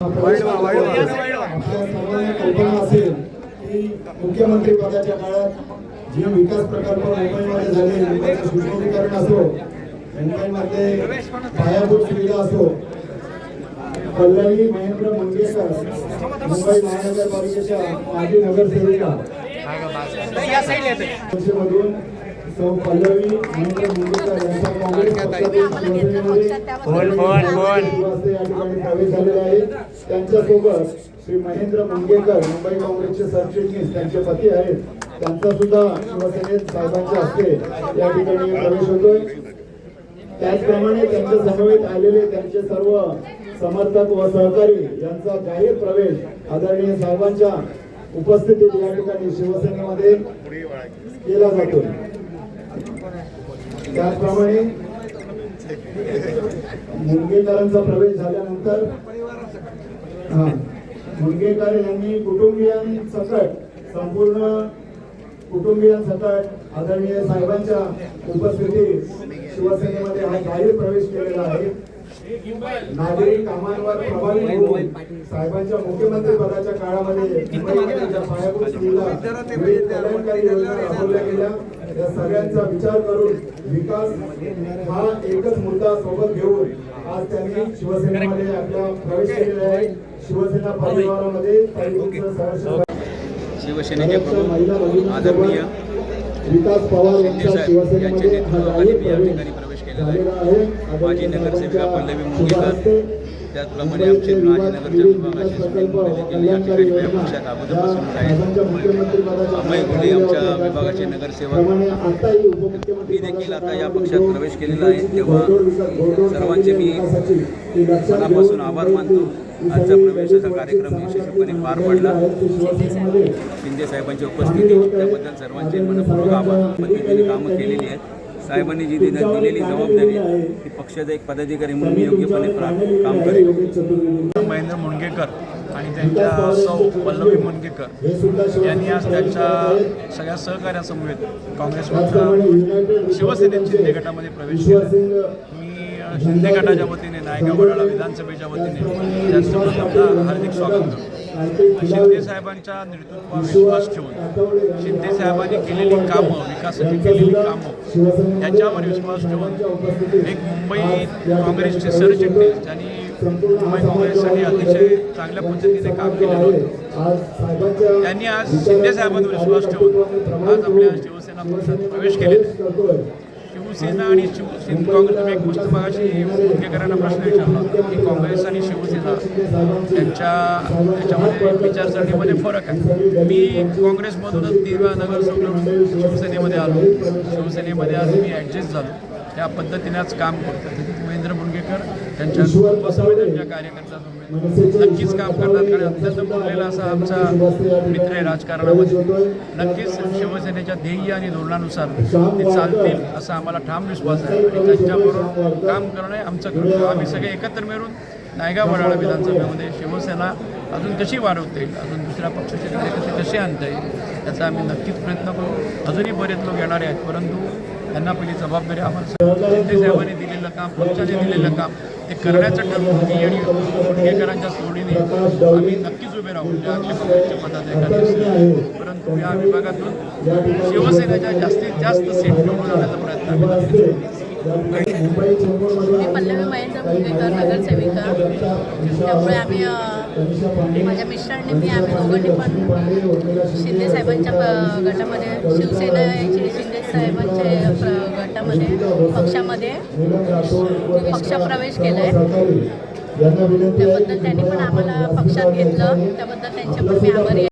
आपल्या सर्वांना कल्पना असेल की मुख्यमंत्री पदाच्या काळात जे विकास प्रकल्प मुंबईमध्ये झाले मुंबईचं सुशोभीकरण असो मुंबईमध्ये पायाभूत सुविधा असो पल्लवी महेंद्र मंगेकर मुंबई महानगरपालिकेच्या माजी नगरसेविका मधून सौ पल्लवी महेंद्र यांचा काँग्रेस पक्षातील शिवसेनेमध्ये. वाजता या ठिकाणी प्रवेश झालेला आहे. त्यांच्यासोबत श्री महेंद्र मुंगेकर मुंबई काँग्रेसचे सरचिटणीस त्यांचे पती आहेत. त्यांचा सुद्धा शिवसेनेत साहेबांच्या हस्ते या ठिकाणी प्रवेश होतोय. त्याचप्रमाणे त्यांच्या समवेत आलेले त्यांचे सर्व समर्थक व सहकारी यांचा जाहीर प्रवेश आदरणीय साहेबांच्या उपस्थितीत या ठिकाणी शिवसेनेमध्ये केला जातो त्याचप्रमाणे मुंगेकरांचा प्रवेश झाल्यानंतर हा यांनी कुटुंबियांसकट संपूर्ण कुटुंबियांसकट आदरणीय साहेबांच्या उपस्थितीत शिवसेनेमध्ये हा जाहीर प्रवेश केलेला आहे. नागरी कामांवर प्रभावी होऊन साहेबांच्या मुख्यमंत्री पदाच्या काळामध्ये पायाभूत सुविधा विविध कल्याणकारी योजना राबवल्या गेल्या या सगळ्यांचा विचार करून विकास हा एकच मुद्दा सोबत घेऊन आज त्यांनी शिवसेनेमध्ये आपला प्रवेश केलेला आहे. शिवसेना परिवारामध्ये शिवसेनेचे प्रमुख आदरणीय विकास पवार यांच्या शिवसेनेमध्ये प्रवेश केलेला आहे. माजी नगरसेविका पल्लवी मुंगेकर त्याचप्रमाणे आमचे नगरच्या विभागाचे प्रकल्प देखील या ठिकाणी पक्षात आहेत. अमय घोडे आमच्या विभागाचे नगरसेवक. मी देखील आता या पक्षात प्रवेश केलेला आहे. तेव्हा सर्वांचे मी मनापासून आभार मानतो. आजचा प्रवेशाचा कार्यक्रम यशस्वीपणे पार पडला. शिंदे साहेबांची उपस्थिती त्याबद्दल सर्वांचे मनपूर्वक आभार. पद्धतीने कामं केलेली आहेत. साहेबांनी जी दिली दिलेली जबाबदारी ती पक्षाचा एक पदाधिकारी म्हणून मी योग्यपणे काम करेल महेंद्र मुणगेकर आणि त्यांच्या सौ पल्लवी मुणगेकर यांनी आज त्यांच्या सगळ्या सहकार्यासमवेत काँग्रेसमधल्या शिवसेनेत शिंदे गटामध्ये प्रवेश केला. मी शिंदे गटाच्या वतीने नायगाव वडाळा विधानसभेच्या वतीने त्यांचं हार्दिक स्वागत करतो. शिंदे साहेबांच्या नेतृत्वावर विश्वास ठेवून शिंदे साहेबांनी केलेली कामं विकासाची केलेली कामं याच्यावर विश्वास ठेवून एक मुंबई काँग्रेसचे सरचिटणीस ज्यांनी मुंबई काँग्रेससाठी अतिशय चांगल्या पद्धतीने काम केलेलं होतं त्यांनी आज शिंदे साहेबांवर विश्वास ठेवून आज आपल्या शिवसेना पक्षात प्रवेश केले शिवसेना आणि शिव काँग्रेस तुम्ही एक गोष्ट मगाशी मुंगेकरांना प्रश्न विचारला की काँग्रेस आणि शिवसेना त्यांच्या त्याच्यामध्ये विचारसरणीमध्ये फरक आहे. मी काँग्रेसमधूनच दिव्या नगर सोडून शिवसेनेमध्ये आलो. शिवसेनेमध्ये आज मी ॲडजस्ट झालो. त्या पद्धतीने आज काम करतो तसेच महेंद्र मुनगेकर त्यांच्या त्यांच्या कार्यकर्त्यांसमवेत नक्कीच काम करतात. कारण अत्यंत बोललेला असा आमचा मित्र आहे राजकारणामध्ये. नक्कीच शिवसेनेच्या ध्येय आणि धोरणानुसार ते चालतील असा आम्हाला ठाम विश्वास आहे. आणि त्यांच्याबरोबर काम करणं हे आमचं कर्तव्य आम्ही सगळे एकत्र मिळून नायगाव वडाळा विधानसभेमध्ये शिवसेना अजून कशी वाढवता येईल अजून दुसऱ्या पक्षाचे कार्यकर्ते कसे आणता येईल याचा आम्ही नक्कीच प्रयत्न करू. अजूनही बरेच लोक येणारे आहेत परंतु त्यांना पहिली जबाबदारी आम्हाला शिंदे साहेबांनी दिलेलं काम पक्षाने दिलेलं काम ते करण्याचं ठरवून मी आणि मुंडगेकरांच्या सोडीने आम्ही नक्कीच उभे राहू ज्या अक्षय काँग्रेसच्या पदाधिकारी परंतु या विभागातून शिवसेनेच्या जास्तीत जास्त सीट निवडून आणण्याचा प्रयत्न आम्ही नक्कीच मी पल्लवी महेंद्र मुंगेकर नगरसेविका. त्यामुळे आम्ही माझ्या मिस्टरांनी मी आम्ही दोघांनी पण शिंदे साहेबांच्या प- गटामध्ये शिवसेनेचे शिंदे साहेबांचे प्र- गटामध्ये पक्षामध्ये पक्षप्रवेश केला आहे त्याबद्दल त्यांनी पण आम्हाला पक्षात घेतलं. त्याबद्दल त्यांचे पण मी आभारी आहे.